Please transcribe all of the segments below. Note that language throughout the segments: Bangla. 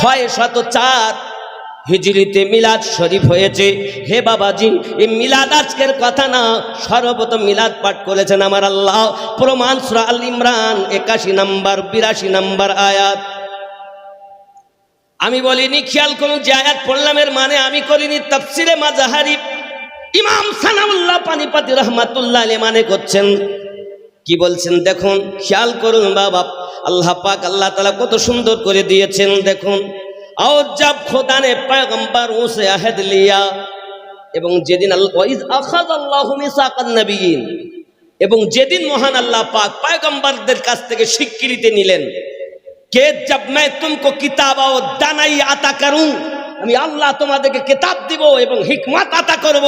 ছয় শত চার হিজরিতে মিলাদ শরীফ হয়েছে। হে বাবাজি, এই মিলাদ আজকের কথা না, সর্বপ্রথম মিলাদ পাঠ করেছেন আমার আল্লাহ। প্রমাণ সুরা আল ইমরান, একাশি নাম্বার, বিরাশি নাম্বার আয়াত। আমি বলিনি, খেয়াল করুন যে আয়াত পড়লাম, এর মানে আমি করিনি তাফসিরে মাজাহারি ইমাম সানাউল্লাহ পানিপাতি রহমাতুল্লাহ মানে করছেন। কি বলছেন দেখুন, খেয়াল করুন বাবা, আল্লাহ পাক আল্লাহ তালা কত সুন্দর করে দিয়েছেন, দেখুন। আও জাব খোদানে পায়গম্বার উসে আহেদ লিয়া, এবং যেদিন আল্লাহনবীন এবং যেদিন মহান আল্লাহ পাক পায়গম্বারদের কাছ থেকে স্বীকৃতি নিলেন, কে জব মে তুমকো কিতাব আও দানাই আতা করু আমি আল্লাহ তোমাদেরকে কিতাব দিব এবং হিকমত আতা করব।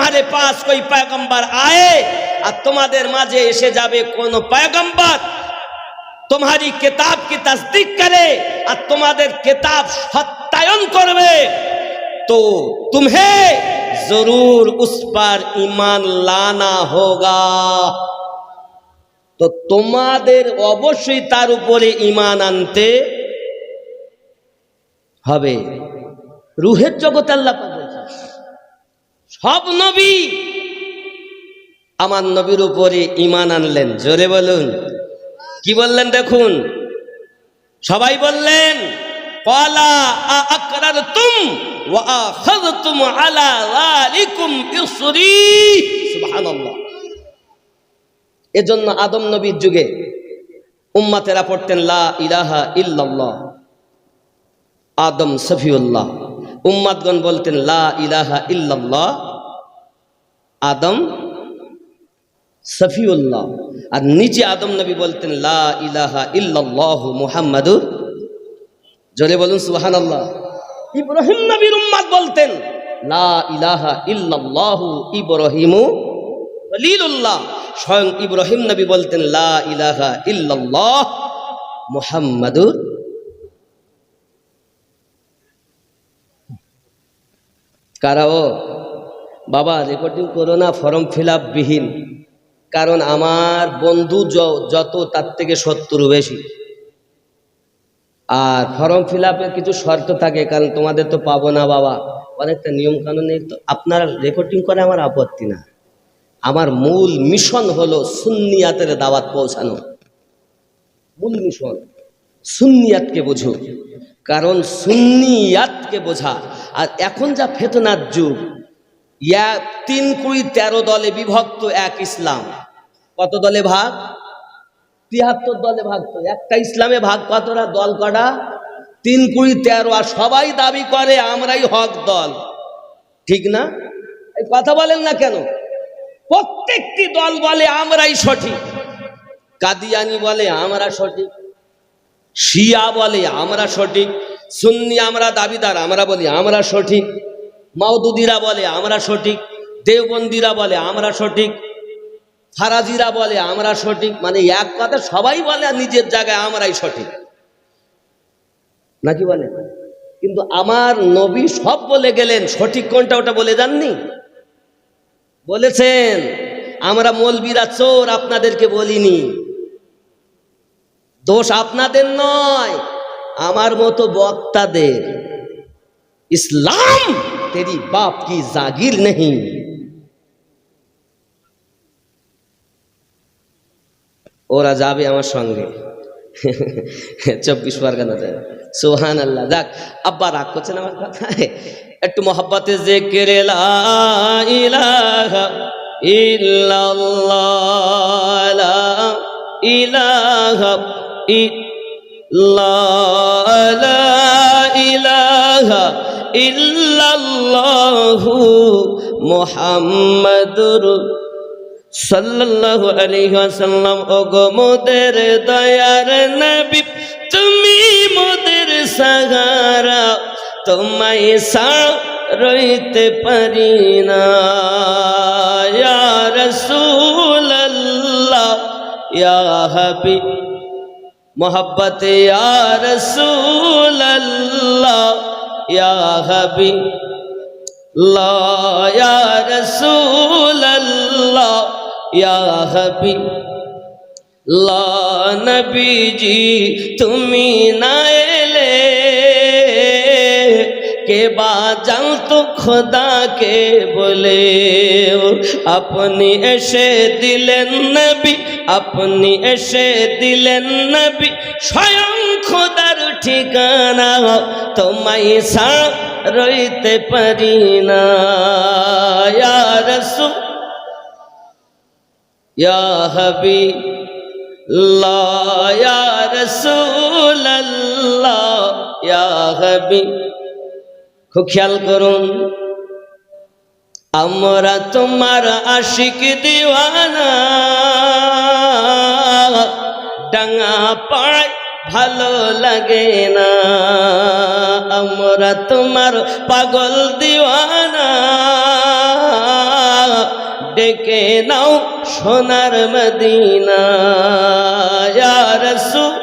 तुम्हारे पास कोई पैगंबर आए আর তোমাদের মাঝে এসে যাবে কোন पैगंबर तुम्हारी किताब की तस्दीक करे और तुम्हारे किताब सत्यायन करवे तो तुम्हें जरूर उस पर ईमान लाना होगा তো তোমাদের অবশ্যই তার উপরে ইমান আনতে হবে রুহের জগতে আল্লাহ পাক বলছেন, সব নবী। আমার নবীর উপরে ইমান আনলেন, জোরে বলুন। কি বললেন দেখুন? সবাই বললেন তুম এজন্য আদম নবীর যুগে উম্মাতেরা পড়তেন, লা ইলাহা ইল্লাল্লাহ। আদম সফিউল্লাহ। উম্মাদগণ বলতেন, লা ইলাহা ইল্লাল্লাহ। আদম সফিউল্লাহ। আর নিচে আদম নবী বলতেন, লা ইলাহা ইল্লাল্লাহ মুহাম্মাদুর জোরে বলুন, সুবহানাল্লাহ। ইব্রাহিম নবীর উম্মাদ বলতেন, লা ইলাহা ইল্লাল্লাহু ইব্রাহিমু খলিলুল্লাহ স্বয়ং ইব্রাহিম নবী বলতেন, লা ইলাহা ইল্লাল্লাহ মুহাম্মাদুর ও? বাবা রেকর্ডিং করো না ফর্ম ফিল বিহীন। কারণ আমার বন্ধু যত, তার থেকে সত্তর বেশি। আর ফর্ম ফিল কিছু শর্ত থাকে, কারণ তোমাদের তো পাবো না বাবা। অনেকটা নিয়ম কানুনের তো। আপনারা রেকর্ডিং করে আমার আপত্তি না। আমার মূল মিশন হলো সুন্নিয়াতের দাওয়াত পৌঁছানো। মূল মিশন সুন্নিয়াতকে বোঝো। কারণ সুন্নিয়াতকে বোঝা। আর এখন যা ফেতনার যুগ ইয়া তিন কুড়ি তেরো দলে বিভক্ত এক ইসলাম। কত দলে ভাগ? তিয়াত্তর দলে ভাগ তো। একটা ইসলামে ভাগ কতটা? দল কটা? তিন কুড়ি তেরো। আর সবাই দাবি করে আমরাই হক দল। ঠিক না? এই কথা বলেন না কেন? প্রত্যেকটি দল বলে আমরাই সঠিক। কাদিয়ানি বলে আমরা সঠিক। শিয়া বলে আমরা সঠিক। সুন্নি আমরা দাবিদার, আমরা বলি আমরা সঠিক। মাউদুদিরা বলে, আমরা সঠিক। দেওবন্দিরা বলে, আমরা সঠিক। ফারাজিরা বলে, আমরা সঠিক। মানে এক কথা সবাই বলে নিজের জায়গায় আমরাই সঠিক। নাকি বলে? কিন্তু আমার নবী সব বলে গেলেন, সঠিক কোনটা ওটা বলে যাননি? বলেছেন, আমরা মলবিরা চোর, আপনাদেরকে বলিনি। দোষ আপনাদের নয়, আমার মতো বক্তাদের। ইসলাম তেরি বাপ কি জাগির নেই ওরা যাবে আমার সঙ্গে চব্বিশ পরগনা যাবে সোহান আল্লাহ যাক আব্বা রাগ করছেন আমার কথায় একটু মহব্বতে যে কেরে ইলাহা ইলাহা ইলাহা ইল্লাল্লাহু মুহাম্মাদুর সাল্লাল্লাহু আলাইহি ওয়াসাল্লাম। ও গো মোদের দয়ার নবী, তুমি মোদের সাহারা, তোমায় ছাড়া রইতে পারি না। ইয়া রাসূলুল্লাহ, ইয়া ইয়া নবীজি তুমি না এলে কে বা জানতো খোদাকে বলে আপনি এসে দিলেন নবী আপনি এসে দিলেন নবী স্বয়ং খোদার ঠিকানা তোমায় সা রইতে পারি না। রাসূল হাবিব লা ইয়া রাসূলাল্লাহ, ইয়া হাবিব। খুব খেয়াল করুন, আমরা তোমার আশিক দিওয়ানা, ডাঙা পায় ভালো লাগে না। আমরা তোমার পাগল দিওয়ানা। ডেকে নাও সোনার মদিনা। ইয়া রাসূল।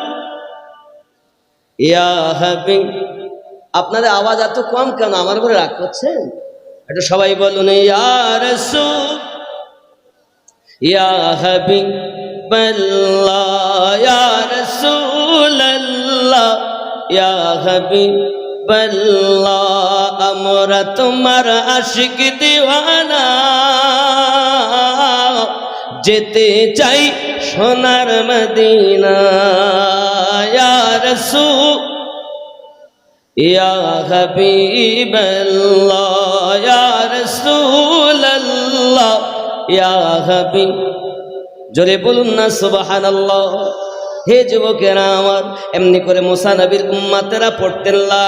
ইয়া আপনাদের আওয়াজ এত কম কেন? আমার উপরে রাগ করছেন? একটু সবাই বলুন, ইয়া রাসূল। ইয়া হাবিব। আমরা তোমার আশিক দিওয়ানা। যেতে চাই সোনার মদিনা, ইয়া রাসূল, ইয়া জোরে বলুন না সুবহানাল্লাহ। হে যুবকেরা আমার, এমনি করে মুসা নবীর উম্মাতেরা পড়তেন, লা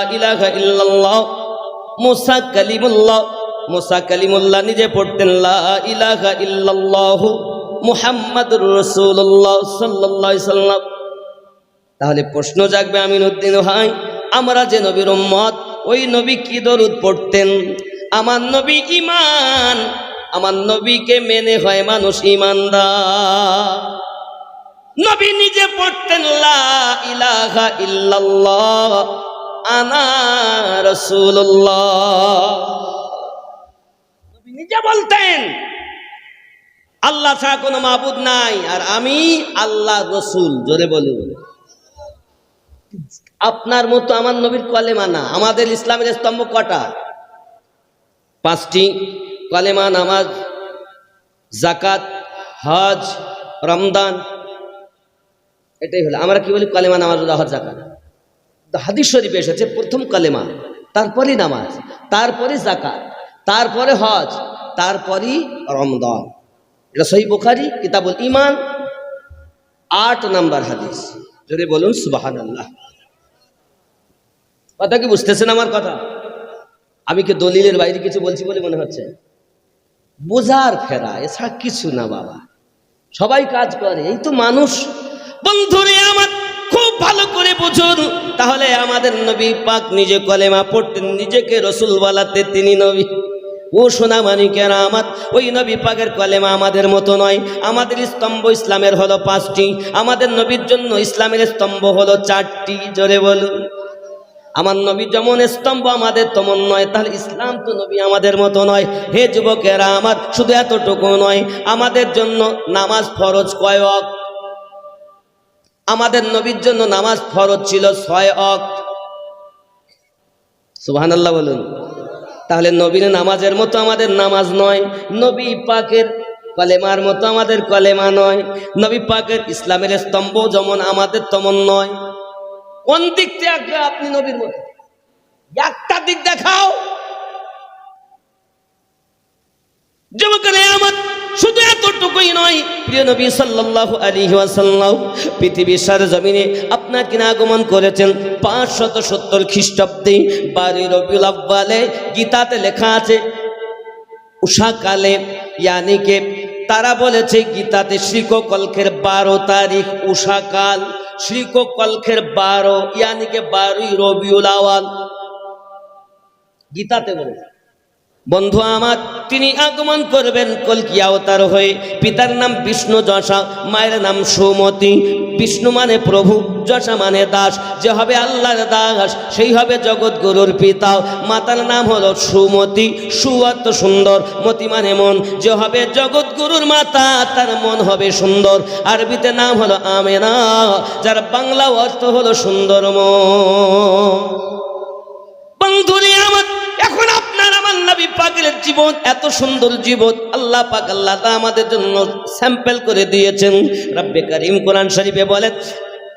ইল্লাল্লাহ, মুসা কালিমুল্লাহ মুসা কালিমুল্লাহ নিজে পড়তেন ইলাহা ইল্লাল্লাহ মুহাম্মাদুর রাসূলুল্লাহ সাল্লাল্লাহু তাহলে প্রশ্ন জাগবে আমিনউদ্দিন ভাই, আমরা যে নবীর উম্মত, ওই নবী কি দরুদ পড়তেন? আমার নবী ইমান আমার নবীকে মেনে হয় মানুষ ইমানদার নবী নিজে পড়তেন ইলাহা ইল্লাল্লাহ নিজে বলতেন, আল্লাহ ছাড়া কোনো মাবুদ নাই, আর আমি আল্লাহ রসুল। জোরে বলুন। আপনার মতো আমার নবীর কলেমা না, আমাদের ইসলামের স্তম্ভ কটা? পাঁচটি। কলেমা, নামাজ জাকাত হজ রমদান এটাই হলো। আমরা কি বলি? কালেমা নামাজ হজ জাকাত হাদিস শরীফে এসেছে, প্রথম কালেমা, তারপরই নামাজ তারপরে জাকাত তারপরে হজ, তারপরই রমদান এটা সহি বুখারি, কিতাবুল ইমান আট নাম্বার হাদিস। যদি বলুন সুবাহান আল্লাহ কথা কি বুঝতেছেন আমার কথা? আমি কি দলিলের বাইরে কিছু বলছি বলে মনে হচ্ছে? বোঝার ফেরা, এছাড়া কিছু না বাবা। সবাই কাজ করে, এই তো মানুষ বন্ধুরে আমার, খুব ভালো করে বুঝুন। তাহলে আমাদের নবী পাক নিজে কলেমা পড়তেন, নিজেকে রসুল বলাতে তিনি নবী। ও সোনা মানিকেরা আমার ওই নবী পাকের কলেমা আমাদের মতো নয়। আমাদের স্তম্ভ ইসলামের হলো পাঁচটি। আমাদের নবীর জন্য ইসলামের স্তম্ভ হলো চারটি, জোরে বলুন। আমার নবী যেমন স্তম্ভ আমাদের তেমন নয়, তাহলে ইসলাম তো নবী আমাদের মতো নয়। হে যুবকেরা আমার, শুধু এতটুকু নয়, আমাদের জন্য নামাজ ফরজ কয় অক আমাদের নবীর জন্য নামাজ ফরজ ছিল ছয় অক সুবহান আল্লাহ বলুন। তাহলে নবীর নামাজের মতো আমাদের নামাজ নয়, নবী পাকের কলেমার মতো আমাদের কলেমা নয়, নবী পাকের ইসলামের স্তম্ভ যেমন আমাদের তেমন নয়। কোন দিক থেকে আপনি নবীর মতো? একটা দিক দেখাও। পাঁচশত সত্তর খ্রিস্টাব্দে বারি গীতাতে লেখা আছে, উষাকালে ইয়ানিকে তারা বলেছে গীতাতে শ্রীকল্পের বারো তারিখ উষাকাল শ্রীকল্পের বারো ইয়ানিকে বারোই রবিউল আওয়াল গীতাতে বলেছে। বন্ধু আমার, তিনি আগমন করবেন কলকি অবতার হয়ে। পিতার নাম বিষ্ণু যশা, মায়ের নাম সুমতি। বিষ্ণু মানে প্রভু, যশা মানে দাস। যে হবে আল্লাহর দাস, সেই হবে জগৎগুরুর পিতা। মাতার নাম হলো সুমতি সুঅর্থ সুন্দর, মতি মানে মন। যে হবে জগৎগুরুর মাতা, তার মন হবে সুন্দর। আরবিতে নাম হলো আমেনা, যার বাংলা অর্থ হলো সুন্দর মন। বন্ধুরে আমার জীবন এত সুন্দর জীবন আল্লাহ পাক আল্লাহ তা আমাদের জন্য স্যাম্পল করে দিয়েছেন রব্বে করিম কোরআন শরীফে বলেন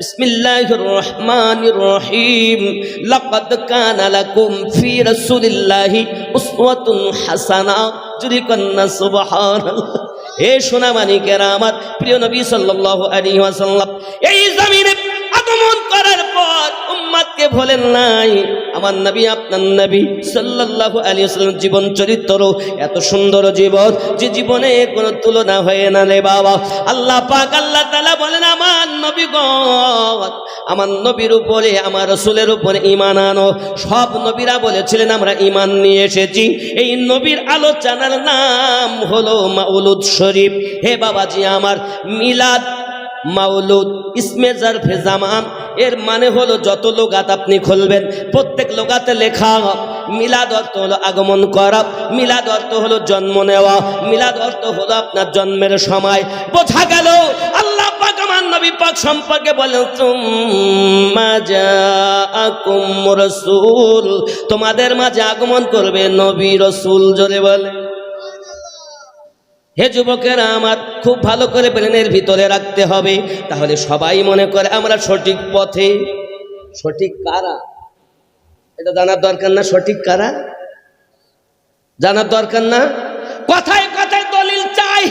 بسم الله الرحمن الرحيم لقد كان لكم في رسول الله أسوة حسنة যদি কন্যা সুবহান এ সোনা মানিকেরা আমার প্রিয় নবী সাল্লাল্লাহু আলাইহি ওয়াসাল্লাম এই জমিনে আগমন করার পর উম্মাদকে বলেন নাই। আমার নবী, আপনার নবী সাল্লাল্লাহু আলাইহি ওয়াসাল্লাম জীবন চরিত্র, এত সুন্দর জীবন যে জীবনে কোনো তুলনা হয় না রে বাবা। আল্লাহ পাক, আল্লাহ তাআলা বলেন, আমার নবী আমার নবীর উপরে, আমার রসুলের উপরে ঈমান আনো। সব নবীরা বলেছিলেন, আমরা ঈমান নিয়ে এসেছি। এই নবীর আলোচনার নাম হলো মাউলুদ শরীফ। হে বাবাজি, আমার মিলাদ মাউলুদ, ইসমে জারফে জামান। এর মানে হলো যত লোগাত আপনি খুলবেন, প্রত্যেক লোগাতে লেখা, মিলাদ অর্থ হলো আগমন করা, মিলাদ অর্থ হলো জন্ম নেওয়া, মিলাদ অর্থ হলো আপনার জন্মের সময়। বোঝা গেল? আল্লাহ পাক আমার নবী পাক সম্পর্কে বলেন তোমাদের মাঝে আগমন করবে নবী রসুল, জোরে বলে। হে যুবকেরা, আমার খুব ভালো করে ব্রেনের ভিতরে রাখতে হবে। তাহলে সবাই মনে করে আমরা সঠিক পথে। সঠিক কারা? এটা জানার দরকার না সঠিক কারা? জানার দরকার না? কথায় কথায় দলিল চাই।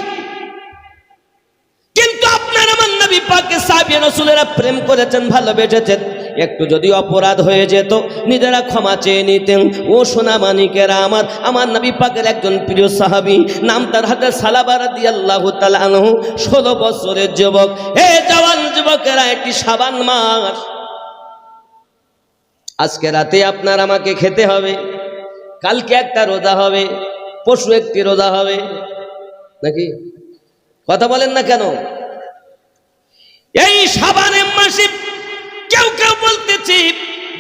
কিন্তু আপনার আমার নবী পাকে সাবিয়ে রসুলেরা প্রেম করেছেন, ভালোবেসেছেন। একটু যদি অপরাধ হয়ে যেত, নিজেরা ক্ষমা চেয়ে নিতেন। ও সোনা মানিকেরা আমার আমার নবী পাকের একজন প্রিয় সাহাবী, নাম তার হাতে সালাবার দিয়ে আল্লাহ তালানহ ষোলো বছরের যুবক। হে জওয়ান যুবকেরা একটি সাবান মাস আজকে রাতে আপনার আমাকে খেতে হবে। কালকে একটা রোজা হবে পশু একটি রোজা হবে। নাকি? কথা বলেন না কেন? এই সাবানের মাসে কেউ কেউ বলতেছি,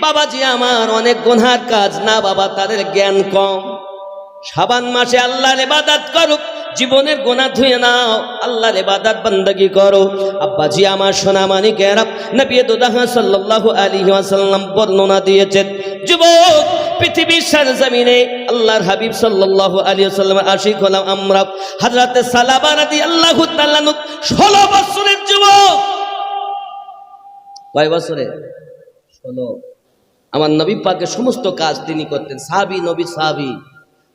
বাবাজি, আমার অনেক গুনহার কাজ। না বাবা, তাদের জ্ঞান কম। সাবান মাসে আল্লাহর ইবাদত করো, জীবনের গোনা ধুয়ে নাও। আল্লাহর ইবাদত বান্দাগি করো। আব্বাজি, আমার সোনা মানি মানিকেরা নবী দুদাহ সাল্লাল্লাহু আলাইহি ওয়াসাল্লাম বর্ণনা দিয়েছেন। যুবক, পৃথিবীর সরজমিনে আল্লাহর হাবিব সাল্লাল্লাহু আলাইহি ওয়াসাল্লামের আশিক হলাম আমরা। হযরতে সালাবা রাদিয়াল্লাহু তাআলা 16 বছরের যুবক কয় বছরে? ষোলো। আমার নবী পাকের সমস্ত কাজ তিনি করতেন। সাহাবি, নবী, সাহাবি।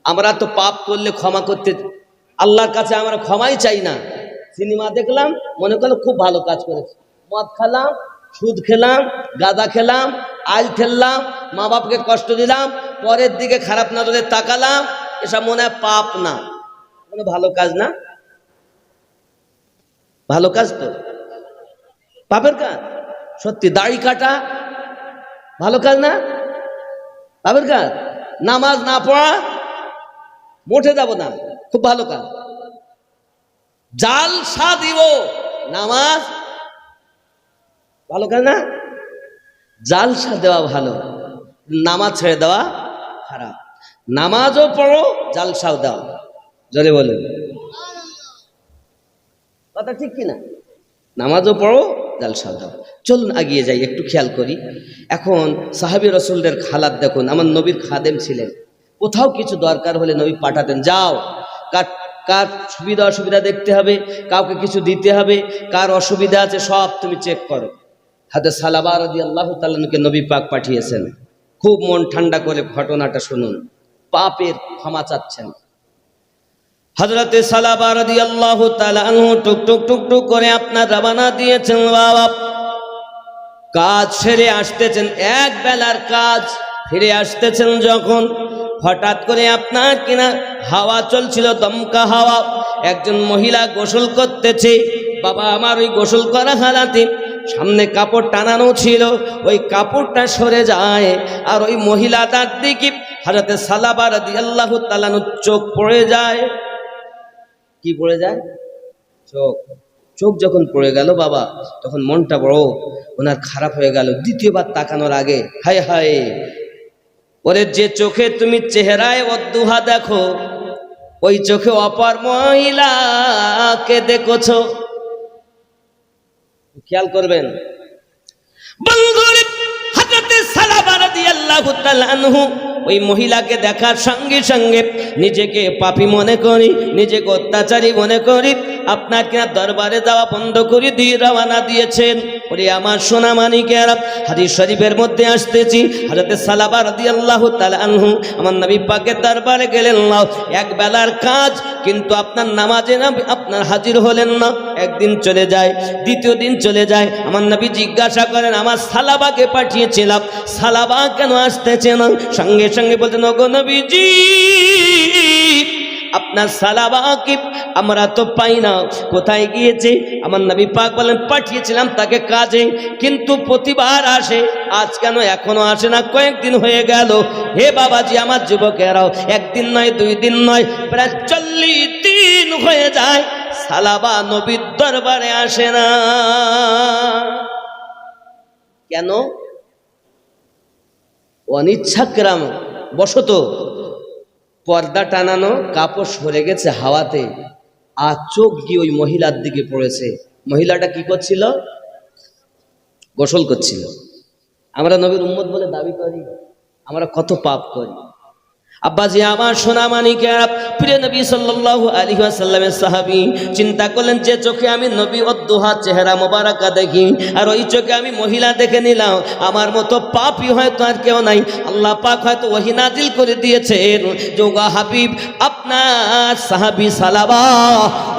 আমরা তো পাপ করলে ক্ষমা করতে আল্লাহর কাছে আমরা ক্ষমাই চাই না। সিনেমা দেখলাম, মনে করল খুব ভালো কাজ করেছে। মদ খেলাম, সুদ খেলাম, গাঁদা খেলাম, আইল খেললাম মা বাপকে কষ্ট দিলাম, পরের দিকে খারাপ নজরে তাকালাম, এসব মনে হয় পাপ না। কোনো ভালো কাজ না? ভালো কাজ তো। পাপের কাজ? সত্যি, দাড়ি কাটা, ভালো কাজ না? পাপের কাজ? নামাজ না পড়া, মোটে যাব না, খুব ভালো কাজ। জাল সা দিব, নামাজ, ভালো কাজ না? জাল সা দেওয়া ভালো, নামাজ ছেড়ে দেওয়া খারাপ। নামাজও পড়ো জালসাও দাও। জলে বলে কথা ঠিক কিনা? নামাজও পড়ো জালসাও দাও। চলুন আগিয়ে যাই, একটু খেয়াল করি। এখন সাহাবি রসুলদের খালাত দেখুন, আমার নবীর খাদেম ছিলেন। কোথাও কিছু দরকার হলে নবী পাঠাতেন, যাও। কার কার সুবিধা অসুবিধা দেখতে হবে, কাউকে কিছু দিতে হবে, কার অসুবিধা আছে সব তুমি চেক করো। হাতে সালাবার দিয়ে আল্লাহ তাল্লাহকে নবী পাক পাঠিয়েছেন। খুব মন ঠান্ডা করে ঘটনাটা শুনুন। পাপের ক্ষমা চাচ্ছেন। হজরতে সালাবার দিয়ে আল্লাহ টুক টুক টুক টুক করে আপনার রাবানা দিয়েছেন, বাবা। কাজ সেরে আসতেছেন, এক বেলার কাজ ফিরে আসতেছেন যখন। হঠাৎ করে আপনার কিনা হাওয়া চলছিল, দমকা হাওয়া। একজন মহিলা গোসল করতেছে। বাবা, আমার ওই গোসল করা হালাতে। সামনে কাপড় টানানো ছিল, ওই কাপড়টা সরে যায়। আর ওই মহিলা তার দিকে হাজাতে সালাবার আল্লাহ তালানোর চোখ পড়ে যায়। কি পড়ে যায়? চোখ। চোখ যখন পড়ে গেল, বাবা, তখন মনটা বড়, ওনার খারাপ হয়ে গেল, দ্বিতীয়বার তাকানোর আগে, হায় হায়, ওরে যে চোখে তুমি চেহারায় অদ্দুহা দেখো, ওই চোখে অপর মহিলাকে দেখছ। খেয়াল করবেন। বন্ধুরে হযরতে সালাবা রাদিয়াল্লাহু তাআলা আনহু ওই মহিলাকে দেখার সঙ্গে সঙ্গে নিজেকে পাপি মনে করি নিজেকে অত্যাচারী মনে করি। আপনার কিনা দরবারে যাওয়া বন্ধ করে দিয়ে রওনা দিয়েছেন। ওরে আমার সোনা মানিকেরা হাদিস শরীফের মধ্যে আসতেছি। হযরতে সালাবা রাদিয়াল্লাহু তাআলা আনহু আমার নবী পাকের দরবারে গেলেন না এক বেলার কাজ, কিন্তু আপনার নামাজে না, আপনার হাজির হলেন না। একদিন চলে যায়, দ্বিতীয় দিন চলে যায়। আমার নবী জিজ্ঞাসা করেন, আমার সালাবাকে পাঠিয়েছিলাম। সালাবা কেন আসতেছে না? সঙ্গে সঙ্গে বলছেন ওগো নবীজি, আপনার সালাবাকে আমরা তো পাই না। কোথায় গিয়েছে? আমার নবী পাক বলেন, পাঠিয়েছিলাম তাকে কাজে, কিন্তু প্রতিবার আসে। আজ কেন এখনও আসে না? কয়েকদিন হয়ে গেল। হে বাবাজি, আমার যুবকেরাও, একদিন নয়, দুই দিন নয়, প্রায় চল্লিশ দিন হয়ে যায়। সালাবা নবীর দরবারে আসে না। কেন? অনিচ্ছাক্রাম। বশত পর্দা টানানো, কাপড় সরে গেছে হাওয়াতে। আর চোখ গিয়ে ওই মহিলার দিকে পড়েছে। মহিলাটা কি করছিল? গোসল করছিল। আমরা নবীর উম্মত বলে দাবি করি, আমরা কত পাপ করি। আব্বাজি আমার সোনা মানিকেরা প্রিয় নবী সাল্লাল্লাহু আলাইহি ওয়াসাল্লামের সাহাবী, চিন্তা করলেন যে চোখে আমি নবী অদ্দুহা চেহারা মোবারকা দেখি, আর ওই চোখে আমি মহিলা দেখে নিলাম। আমার মতো পাপই হয়তো আর কেউ নাই। আল্লাহ পাক হয়তো ওহি নাজিল করে দিয়েছেন। যোগা হাবিব, আপনার সাহাবী সালাবা,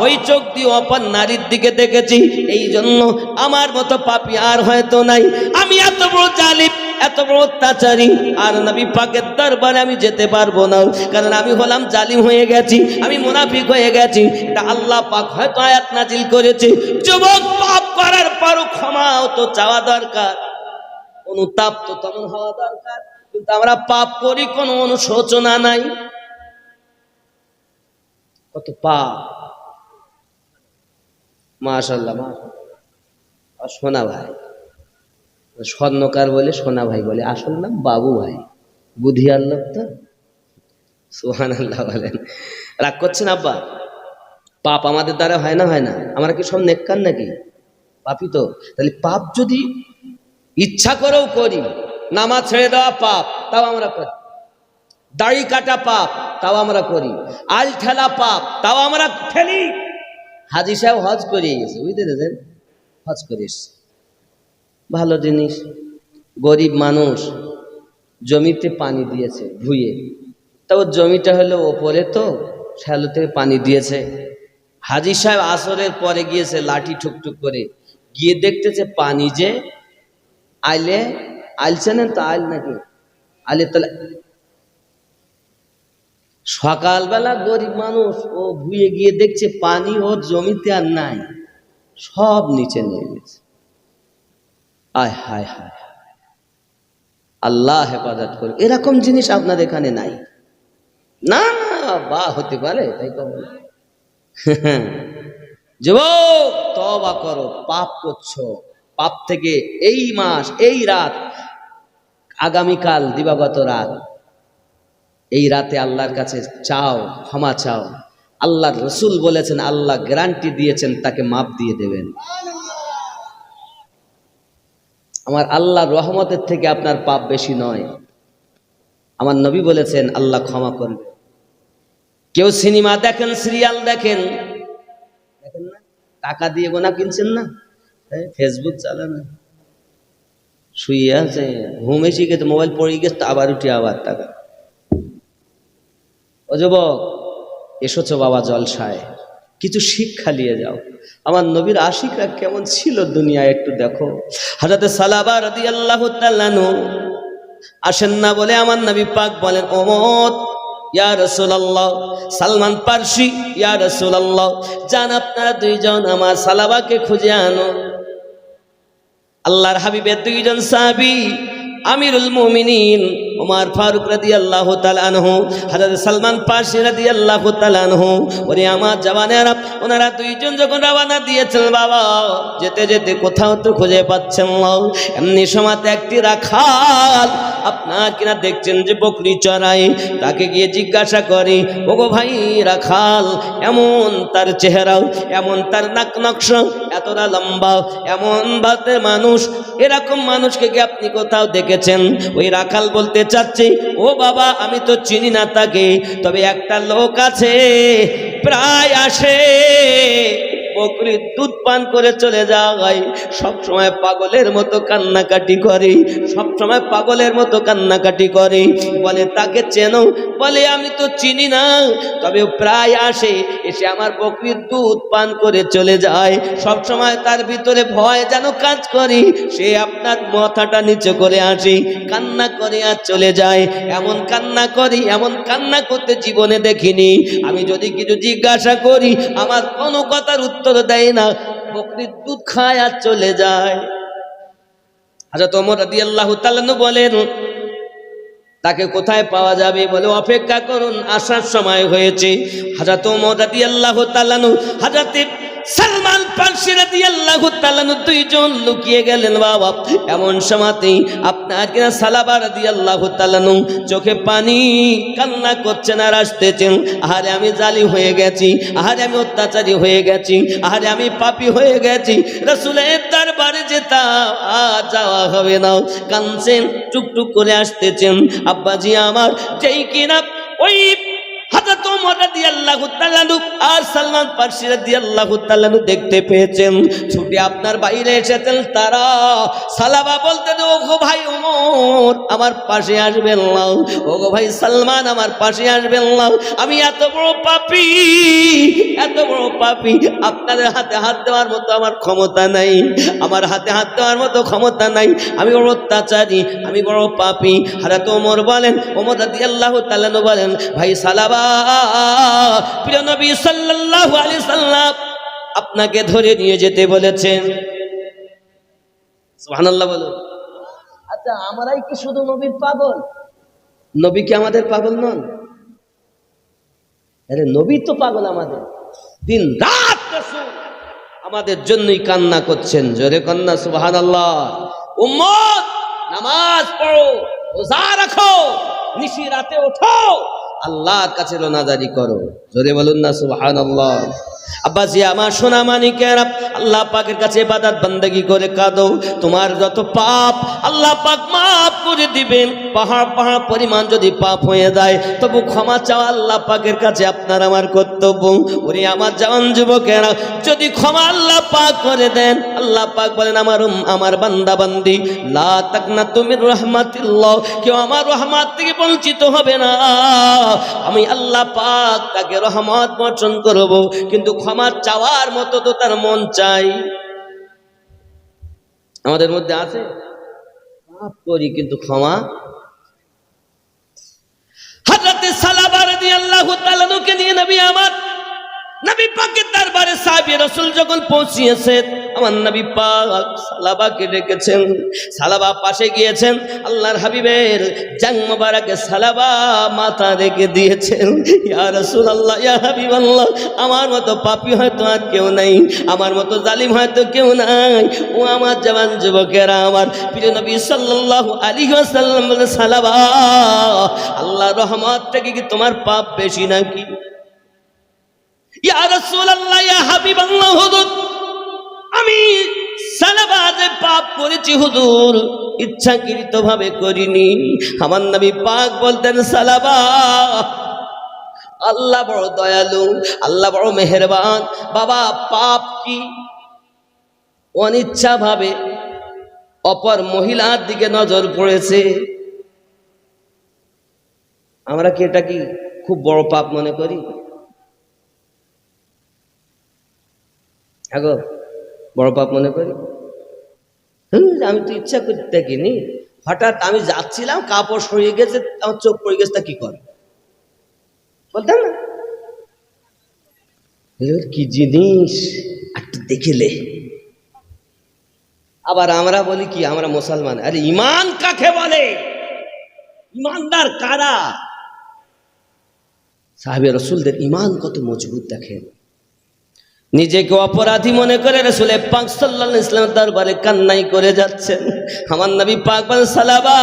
ওই চোখ দিয়ে অপর নারীর দিকে দেখেছি। এই জন্য আমার মতো পাপি আর হয়তো নাই। আমি এত বড় জালিম। এত বড় অত্যাচারী। আর নবী পাকের দরবারে আমি যেতে পারব না। কারণ আমি হলাম জালিম হয়ে গেছি, আমি মুনাফিক হয়ে গেছি। এটা আল্লাহ পাক হয়তো আয়াত নাজিল করেছে। যুবক পাপ করার পরও ক্ষমাও তো চাওয়া দরকার। অনুতাপ তো তেমন হওয়া দরকার। কিন্তু আমরা পাপ করি, কোনো অনুশোচনা নাই। কত পাপ। মাশাল্লাহ মা শোনা ভাই। স্বর্ণকার বলে সোনা ভাই বলে। আসল নাম বাবু ভাই বুধিয়ার লোক তো? সোহান আল্লাহ বলেন। রাগ করছেন আব্বা? পাপ আমাদের দ্বারা হয় না হয় না। আমরা কি সব নেককার নাকি? পাপই তো। তাহলে পাপ যদি ইচ্ছা করেও করি, নামাজ ছেড়ে দেওয়া পাপ, তাও আমরা করি। দাড়ি কাটা পাপ, তাও আমরা করি। আল ঠেলা পাপ, তাও আমরা ঠেলি। হাজি সাহেব হজ করিয়ে গেছে, বুঝতে হজ করে এসছে। ভালো জিনিস। গরিব মানুষ জমিতে পানি দিয়েছে ভুয়ে তা ওর জমিটা হলো ওপরে তো শ্যালো থেকে পানি দিয়েছে। হাজি সাহেব আসরের পরে গিয়েছে লাঠি ঠুকঠুক করে। গিয়ে দেখতেছে পানি যে আইলে, আইলছে না তো আইল নাকি? আইলে তাহলে সকালবেলা গরিব মানুষ ও ভুয়ে গিয়ে দেখছে পানি ওর জমিতে আর নাই। সব নিচে নিয়ে গেছে। আয়, হায় হায়। আল্লাহ হেফাজত করে এরকম জিনিস আপনার এখানে নাই। না, বা হতে পারে, তাই তো। যুবক তবা করো, পাপ করছ। পাপ থেকে এই মাস, এই রাত, আগামীকাল, দিবাগত রাত, এই রাতে আল্লাহর কাছে চাও, ক্ষমা চাও। আল্লাহর রসুল বলেছেন, আল্লাহ গ্যারান্টি দিয়েছেন, তাকে মাপ দিয়ে দেবেন। আমার আল্লাহর রহমতের থেকে আপনার পাপ বেশি নয়। আমার নবী বলেছেন, আল্লাহ ক্ষমা করবে। কেউ সিনেমা দেখেন, সিরিয়াল দেখেন দেখেন না? টাকা দিয়ে গোনা কিনছেন না? এই ফেসবুক চালান শুয়ে আছে, ঘুম এসে গেছে, মোবাইল পড়ে গেছে, আবার উঠে আবার টাকা। ও যুবক, এসেছ বাবা জলসায়। কিছু শিক্ষা নিয়ে যাও। আমার নবীর আশিকরা কেমন ছিল দুনিয়ায় একটু দেখো। হাজাতে সালাবা রদি আল্লাহ আসেন না বলে আমার নবী পাক বলেন ওমত ইয়া রসুলাল্লাহ, সালমান পার্সি, ইয়া রসুলাল্লাহ, যান আপনারা দুইজন আমার সালাবাকে খুঁজে আনো। আল্লাহর হাবিবের দুইজন সাহাবি, আমিরুল মুমিনিন ওমর ফারুক রাদিয়াল্লাহু তাআলা আনহু, হযরত সালমান পাশি রাদিয়াল্লাহু তাআলা আনহু ওরে আমার জওয়ানেরা ওনারা দুইজন যখন রওনা দিয়েছেন, বাবা, যেতে যেতে কোথাও তো খুঁজে পাচ্ছেন না। এমনি সময়তে একটি রাখাল, আপনার কিনা দেখছেন যে বকরি চড়াই, তাকে গিয়ে জিজ্ঞাসা করে, ওগো ভাই, রাখাল, এমন তার চেহারাও এমন তার নাক নকশা, এতটা লম্বা, এমন বাতে মানুষ, এরকম মানুষকে কি আপনি কোথাও দেখেছেন? ওই রাখাল বলতে চাচ্ছে ও বাবা আমি তো চিনি না তাকে তবে একটা লোক আছে প্রায় আসে। বকরির দুধ পান করে চলে যায়। সব সময় পাগলের মতো কান্নাকাটি করে সব সময় পাগলের মতো কান্নাকাটি করে। বলে, তাকে চেনো? বলে, আমি তো চিনি না। তবে প্রায় আসে, এসে আমার বকরির দুধ পান করে চলে যায়। সব সময় তার ভিতরে ভয় যেন কাজ করে, সে আপনার মাথাটা নিচে করে আসে, কান্না করে আর চলে যায়। এমন কান্না করি, এমন কান্না করতে জীবনে দেখিনি। আমি যদি কিছু জিজ্ঞাসা করি, আমার কোনো কথার উত্তর দেয় না, বকরির দুধ খায় আর চলে যায়। আচ্ছা তোমর রাদি আল্লাহ বলেন, তাকে কোথায় পাওয়া যাবে? বলে, অপেক্ষা করুন, আসার সময় হয়েছে। হাজাত মোদাদি আল্লাহ তালানু হাজাতে সালমান পার্সি রাদি আল্লাহ তালানু দুইজন লুকিয়ে গেলেন, বাবা। এমন সময়তেই আপনার কিনা সালাবা রাদি আল্লাহ তালানু চোখে পানি, কান্না করছেন আর আসতেছেন। আহারে আমি জালি হয়ে গেছি, আহারে আমি অত্যাচারী হয়ে গেছি, আহারে আমি পাপি হয়ে গেছি। রসুলের দরবারে যেতাম, আর যাওয়া হবে না। কানছেন টুকটুক করে আসতেছেন। আব্বাজি আমার, যেই কিনা ওই হাজরত ওমর রাদিয়াল্লাহু তাআলা আর সালমান ফারসি রাদিয়াল্লাহু তাআলা দেখতে পেয়েছেন। ছুটে আপনার বাইরে এসেছেন তারা। সালাবা বলতে ও গো ভাই ওমর, আমার পাশে আসবেন না। ও গো ভাই সালমান, আমার পাশে আসবেন না। আমি এত বড় পাপী, এত বড় পাপী। আপনাদের হাতে হাত দেওয়ার মতো আমার ক্ষমতা নাই। আমার হাতে হাত দেওয়ার মতো ক্ষমতা নাই। আমি বড় অত্যাচারী, আমি বড় পাপী। হারাত ওমর বলেন, ওমর রাদি আল্লাহ তাল্লানু বলেন, ভাই সালাবা প্রিয় নবী সাল্লাল্লাহু আলাইহি সাল্লাম আপনাকে ধরে নিয়ে যেতে বলেছেন। সুবহানাল্লাহ বলুন। আচ্ছা আমরাই কি শুধু নবীর পাগল? নবী কি আমাদের পাগল নন? আরে নবী তো পাগল আমাদের। দিন রাত আমাদের জন্যই কান্না করছেন। জোরে কন্যা সুবাহান আল্লাহ উম্মত নামাজ পড়ো রোজা রাখো নিশি রাতে ওঠো। আল্লাহর কাছে রোনাদারি করো। জোরে বলুন না সুবাহান আল্লাহ আব্বাজি আমার সোনা মানিকেরা আল্লাহ পাকের কাছে বাদাত করে কাঁদো। তোমার যত পাপ, আল্লাহ পাক মাফ করে দিবেন। পাহাড় পাহাড় পরিমাণ যদি পাপ হয়ে যায়, তবু ক্ষমা আল্লাহ পাকের কাছে আপনার আমার কর্তব্য। ওরে আমার জওয়ান যুবকেরা, যদি ক্ষমা আল্লাহ পাক করে দেন, আল্লাহ পাক বলেন, আমার আমার বান্দা বান্দি লা তুমি রহমাতিল্লাহ, কেউ আমার রহমত থেকে বঞ্চিত হবে না। আমি আল্লাহ পাক তাকে রহমত বর্ষণ করব, কিন্তু ক্ষমা চাওয়ার মতো তো তার মন চাই। আমাদের মধ্যে আছে? পাপ করি, কিন্তু ক্ষমা। হাজরাতে সালাবার রাদিয়াল্লাহু নবী পাকের দরবারে সাহাবী রাসূল যখন পৌঁছিয়েছেন, আমার নবী পাক সালাবাকে ডেকেছেন, সালাবা পাশে গিয়েছেন, আল্লাহর হাবিবের জাং মোবারকে সালাবা মাথা রেখে দিয়েছেন। ইয়া রাসূলুল্লাহ, ইয়া হাবিবাল্লাহ, আমার মতো পাপী হয়তো আর কেউ নাই, আমার মতো জালিম হয়তো কেউ নাই। ও আমার জওয়ান যুবকেরা, আমার প্রিয় নবী সাল্লাল্লাহু আলাইহি ওয়াসাল্লাম সালাবা আল্লাহ রহমত থেকে কি তোমার পাপ বেশি নাকি ইয়া রাসূলুল্লাহ ইয়া হাবিবাল্লাহ হুজুর আমি পাপ করেছি, হুজুর। ইচ্ছাকৃত ভাবে করিনি। আমার নবী পাক বলতেন, সালাবা, আল্লাহ বড় দয়ালু, আল্লাহ বড় মেহেরবান। বাবা, পাপ কি? অনিচ্ছা ভাবে অপর মহিলার দিকে নজর পড়েছে। আমরা কি এটা কি খুব বড় পাপ মনে করি? আগো, বড় পাপ মনে করি আমি তো ইচ্ছা করতে দেখিনি। হঠাৎ আমি যাচ্ছিলাম, কাপড় সরিয়ে গেছে, আমার চোখ পড়ে গেছে, তা কি কর? বলতাম না। কি জিনিস? একটু দেখিলে আবার আমরা বলি কি, আমরা মুসলমান। আরে, ইমান কাকে বলে? ইমানদার কারা? সাহেবের রসুলদের ইমান কত মজবুত দেখেন। নিজেকে অপরাধী মনে করে রসুলে পাক সাল্লাহ ইসলামের দরবারে কান্নাই করে যাচ্ছেন। আমার নবী পাক সালাবা,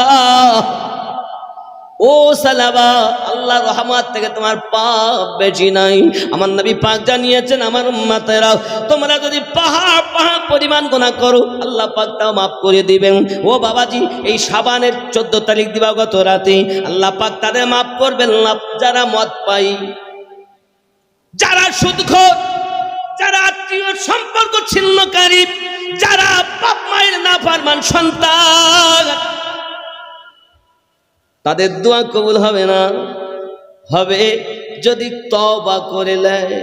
ও সালাবা আল্লাহ রহমত থেকে তোমার পাপ বেশি নাই। আমার নবী পাক জানিয়েছেন, আমার উম্মাতেরা, তোমরা যদি পাহাড় পাহাড় পরিমাণ গোনা করো, আল্লাহ পাক তাও মাফ করে দিবেন। ও বাবাজি, এই সাবানের চোদ্দ তারিখ দিবাগত রাতে, আল্লাহ পাক তাদের মাফ করবেন। না যারা মদ পাই যারা সুদখোর যারা আত্মীয় সম্পর্ক ছিন্নকারী, যারা বাপ মায়ের না ফারমান সন্তান, তাদের দোয়া কবুল হবে না। হবে যদি তবা করে নেয়।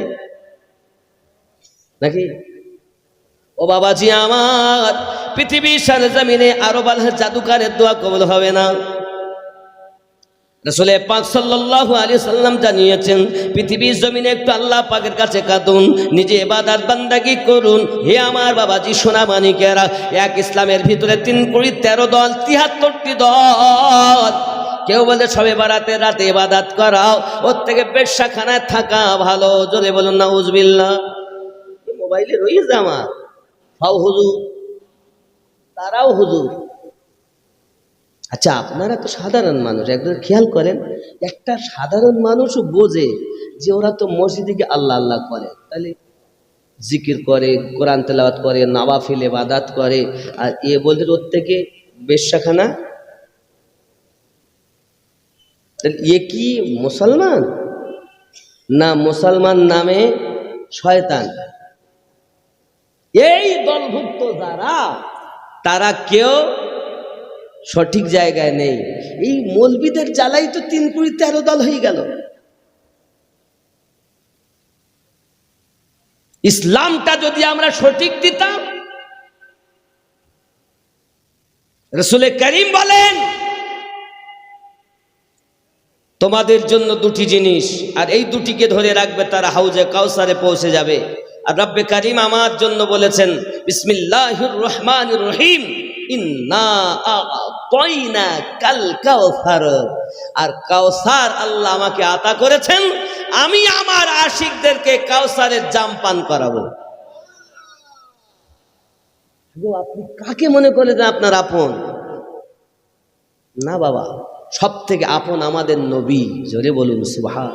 নাকি? ও বাবাজি আমার, পৃথিবীর সারে জমিনে আরও বাল জাদুকারের দোয়া কবুল হবে না। রসুলের পাক সাল্লাল্লাহু আলাইহি সাল্লাম জানিয়েছেন, পৃথিবীর জমিনে একটু আল্লাহ পাকের কাছে কাঁদুন, নিজে ইবাদত বান্দাগি করুন। হে আমার বাবাজি, সোনা মানিকেরা, এক ইসলামের ভিতরে তিন কুড়ি, তেরো দল, তিহাত্তরটি দল। কেউ বলে সবে বারাতে রাতে ইবাদত করাও, ওর থেকে বেশাখানায় থাকা ভালো। জোরে বলুন না উজবিল্লা মোবাইলে রয়েছে আমার ফাও হুজুর, তারাও হুজুর। আচ্ছা আপনারা তো সাধারণ মানুষ, একবার খেয়াল করেন, একটা সাধারণ মানুষও বোঝে যে ওরা তো মসজিদে গিয়ে আল্লাহ আল্লাহ করে। তাহলে জিকির করে, কোরআন তেলাওয়াত করে, নাওয়াফিল এবাদাত করে, আর এ বলতে ওর থেকে বেশ্যাখানা এ কি মুসলমান? না মুসলমান নামে শয়তান? এই দলভুক্ত যারা, তারা কেউ সঠিক জায়গায় নেই। এই মৌলবিদের জ্বালাই তো তিন কুড়ি তেরো দল হয়ে গেল। ইসলামটা যদি আমরা সঠিক দিতাম, রসুলে করিম বলেন, তোমাদের জন্য দুটি জিনিস, আর এই দুটিকে ধরে রাখবে তারা হাউজে কাউসারে পৌঁছে যাবে। আর রব্বে করিম আমার জন্য বলেছেন, বিসমিল্লাহির রহমানির রহিম। আর কাউসার আল্লাহ আমাকে আতা করেছেন, আমি আমার আশিকদেরকে কাউসারের জাম পান করাবো। আপনি কাকে মনে করে যে আপনার আপন? না বাবা সব থেকে আপন আমাদের নবী, জোরে বলুন সুবহান